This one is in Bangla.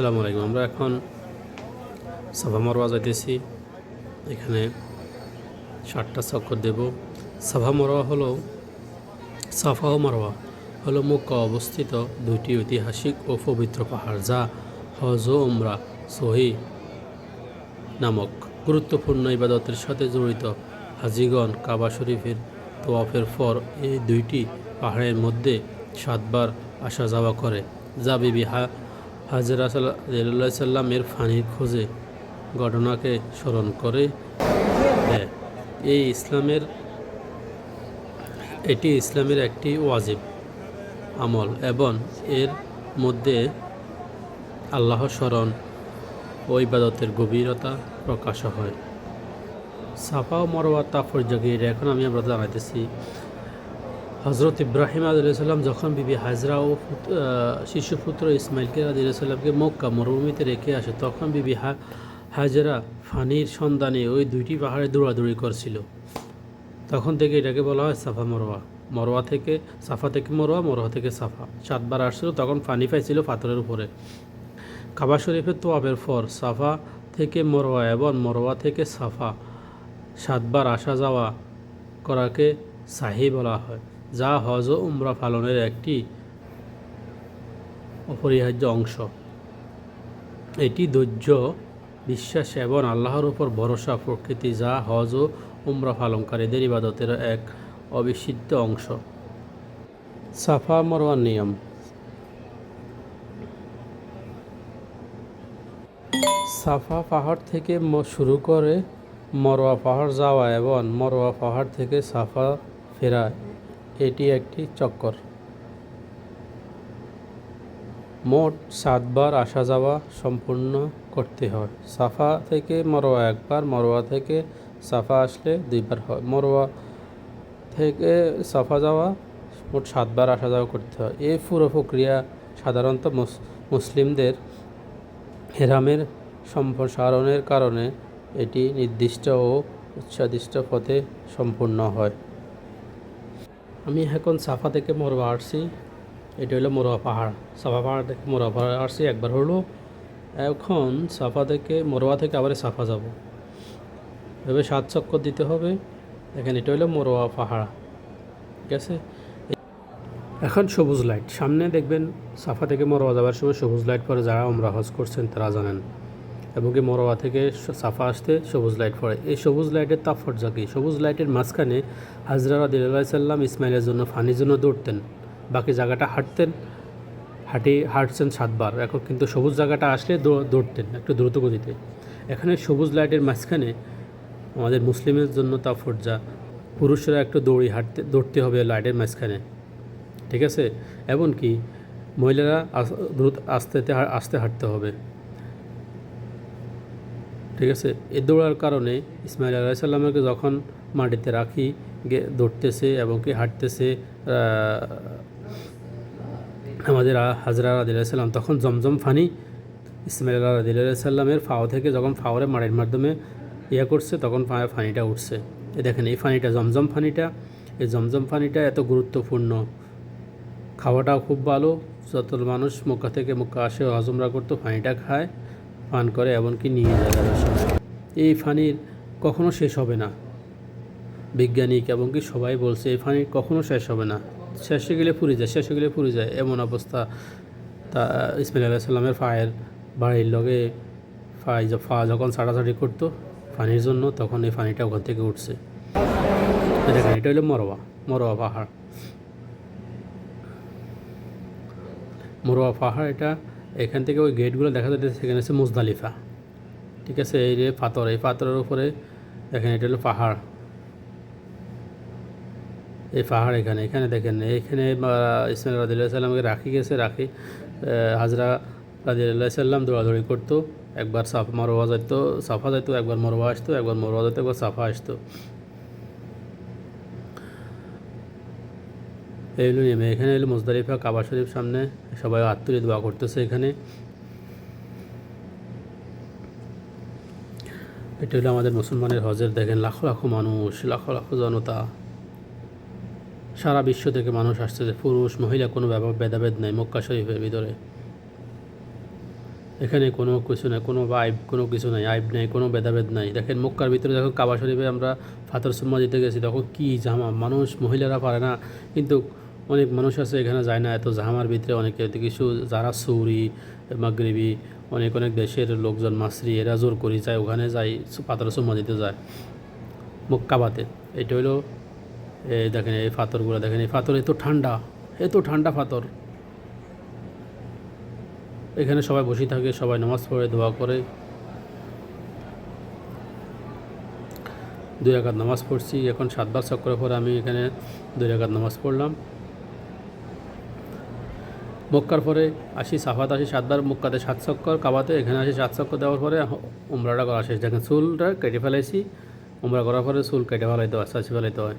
আসসালামু আলাইকুম। আমরা এখন সাফা মরওয়া যাইতেছি। এখানে ষাটটা চক্কর দেব। সাফা মরওয়া হলো, সাফা ও মারওয়া হলো মক্কা অবস্থিত দুইটি ঐতিহাসিক ও পবিত্র পাহাড় যা হজ ও উমরা, সহি নামক গুরুত্বপূর্ণ ইবাদতের সাথে জড়িত। হাজিগণ কাবা শরীফের তোয়াফের পর এই দুইটি পাহাড়ের মধ্যে সাতবার আসা যাওয়া করে। যা বিবি হা হাজরা সাল্লাহ ফানির খোঁজে ঘটনাকে স্মরণ করে এই ইসলামের, এটি ইসলামের একটি ওয়াজিব আমল এবং এর মধ্যে আল্লাহ স্মরণ ও ইবাদতের গভীরতা প্রকাশ হয়। সাফা ও তাফর জাগির, এখন আমি আমরা জানাইতেছি হজরত ইব্রাহিম আদুল্লাম যখন বিবি হাজরা ও শিশুপুত্র ইসমাইলকে আদুল্লামকে মক্কা মরুভূমিতে রেখে আসে, তখন বিবি হাজরা ফানির সন্ধানে ওই দুইটি পাহাড়ে দৌড়াদৌড়ি করছিল। তখন থেকে এটাকে বলা হয় সাফা মরোয়া। মরোয়া থেকে সাফা থেকে মরোয়া মরোয়া থেকে সাফা। সাতবার আসছিল, তখন ফানি পাইছিল পাথরের উপরে। কাবা শরীফের তোয়াবের পর সাফা থেকে মরোয়া এবং মরোয়া থেকে সাফা সাতবার আসা যাওয়া করাকে সাহি বলা হয়। যা হজ ও উমরা পালনের একটি অপরিহার্য অংশ। এটি ধৈর্য, বিশ্বাস এবং আল্লাহর উপর ভরসা প্রকৃতি যা হজ ও উমরা পালনকারীদের ইবাদতের এক অবিচ্ছেদ্য অংশ। সাফা মরওয়ার নিয়ম। সাফা পাহাড় থেকে শুরু করে মরোয়া পাহাড় যাওয়া এবং মরোয়া পাহাড় থেকে সাফা ফেরা এটি একটি চক্কর। মোট সাতবার আসা যাওয়া সম্পূর্ণ করতে হয়। সাফা থেকে মরোয়া একবার মরোয়া থেকে সাফা আসলে দুইবার হয়। মরোয়া থেকে সাফা যাওয়া মোট সাতবার আসা যাওয়া করতে হয়। এই পুরো প্রক্রিয়া সাধারণত মুস- মুসলিমদের হেরামের সম্প্রসারণের কারণে এটি নির্দিষ্ট ও উচ্ছাদিষ্ট পথে সম্পূর্ণ হয়। আমি এখন সাফা থেকে মরোয়া আসছি এটা হলো মোরোয়া পাহাড় সাফা পাহাড় থেকে মোরোয়া পাহাড় আসছি একবার হলো এখন সাফা থেকে মোরোয়া থেকে আবার সাফা যাব। এভাবে সাত চক্কর দিতে হবে। দেখেন এটা হলো মোরোয়া পাহাড় ঠিক আছে? এখন সবুজ লাইট। সামনে দেখবেন সাফা থেকে মরোয়া যাওয়ার সময় সবুজ লাইট পরে যারা আমরা হজ করছেন তারা জানেন। এবং কি মরোয়া থেকে সাফা আসতে সবুজ লাইট পড়ে। এই সবুজ লাইটের তাৎপর্য কি সবুজ লাইটের মাঝখানে হাজরা দিল্লাহ সাল্লাম ইসমাইলের জন্য ফানির জন্য দৌড়তেন। বাকি জায়গাটা হাঁটতেন। হাঁটি, হাঁটছেন সাতবার। এখন কিন্তু সবুজ জায়গাটা আসলে দৌড়তেন একটু দ্রুত গতিতে। এখানে সবুজ লাইটের মাঝখানে আমাদের মুসলিমের জন্য তাৎপর্যা পুরুষরা একটু দৌড়ি হাঁটতে দৌড়তে হবে লাইটের মাঝখানে। ঠিক আছে? এমনকি মহিলারা দ্রুত আস্তে- আস্তে হাঁটতে হবে। ঠিক আছে? এ দৌড়ার কারণে ইসমাইল আলাইসাল্লামকে যখন মাটিতে রাখি দৌড়তেছে এবং কি হাঁটতেছে আমাদের হাজরা আদিল্লাহিসাল্লাম তখন জমজম ফানি ইসমাইল আদিল্লাহিসাল্লামের ফাও থেকে যখন ফাওয়ারে মাটির মাধ্যমে ইয়ে করছে, তখন ফানিটা উঠছে। এ দেখেন, এই ফানিটা, জমজম ফানিটা, এই জমজম ফানিটা এত গুরুত্বপূর্ণ। খাওয়াটাও খুব ভালো, যত মানুষ মক্কা থেকে মক্কা আসে, হজমরা করতো, ফানিটা খায়। পান করে এমনকি নিয়ে যায় যাওয়ার সময় এই ফানির কখনো শেষ হবে না। বিজ্ঞানিক এবং কি সবাই বলছে, এই ফানি কখনো শেষ হবে না। শেষে গেলে পুড়ে যায়, শেষে গেলে পুড়ে যায়। এমন অবস্থা তা ইসমাইল আলাহ সাল্লামের ফায়ের বাড়ির লগে ফাই ফা যখন ছাড়াছাড়ি করতো ফানির জন্য, তখন এই ফানিটা ওখান থেকে উঠছে। দেখেন, এটা হলো মরোয়া মরোয়া পাহাড়। মরোয়া পাহাড় এটা এখান থেকে ওই গেটগুলো দেখা যাচ্ছে সেখানে আছে মুজদালিফা। ঠিক আছে, এই যে পাথর, এই পাথরের উপরে দেখেন, এটা হলো পাহাড়। এই পাহাড় এখানে এখানে দেখেন এইখানে ইসমাইল রাদিল্লাহ সাল্লামকে রাখি গেছে, রাখি হাজরা রাদিল্লাহ সাল্লাম দৌড়াদৌড়ি করতো। একবার সাফ মরোয়া যেত সাফা যেত একবার মরোয়া আসতো, একবার মরোয়া যেত একবার সাফা আসতো। এই নেমে। এখানে হলো মুজদালিফা কাবা শরীফ সামনে। সবাই আত্মীয় দোয়া করতেছে এখানে। এটা হলো আমাদের মুসলমানের হজের, দেখেন লাখো লাখো মানুষ, লাখো লাখো জনতা। সারা বিশ্ব থেকে মানুষ আসতেছে পুরুষ, মহিলা, কোনো ব্যাপার ভেদাভেদ নাই মক্কা শরীফের ভিতরে। এখানে কোনো কিছু নাই, কোনো আইব, কোনো কিছু নাই, আইব নাই, কোনো ভেদাভেদ নাই। দেখেন মক্কার ভিতরে যখন কাবা শরীফে আমরা ফাতর সুম্মা দিতে গেছি, তখন কী জামা? মানুষ, মহিলারা পারে না। কিন্তু অনেক মানুষ আছে, এখানে যায় না, এত জামার ভিতরে অনেকে কিছু, যারা সৌরি, মাগরিবি, অনেক অনেক দেশের লোকজন মাসরি এরা জোর করি যায়, ওখানে যায় পাথর সুম্মা দিতে যায়। মক্কাবাতে। এটা হলো দেখেন এই পাথরগুলো দেখেন এই পাথর এত ঠান্ডা এত ঠান্ডা পাথর এখানে সবাই বসে থাকে, সবাই নামাজ পড়ে, দোয়া করে। দুই রাকাত নামাজ পড়ছি, এখন সাতবার চক্কর পরে আমি এখানে দুই রাকাত নামাজ পড়লাম। মক্কার পরে আসি, সাফাত আসি সাতবার মক্কাতে সাত চক্কর, কাবাতে এখানে আসি সাত চক্কর দেওয়ার পরে উমরাটা করা শেষ। দেখেন চুলটা কেটে ফেলাইছি, উমরা করার পরে চুল কেটে ফেলাইতে হয় চাষি ফেলাইতে হয়।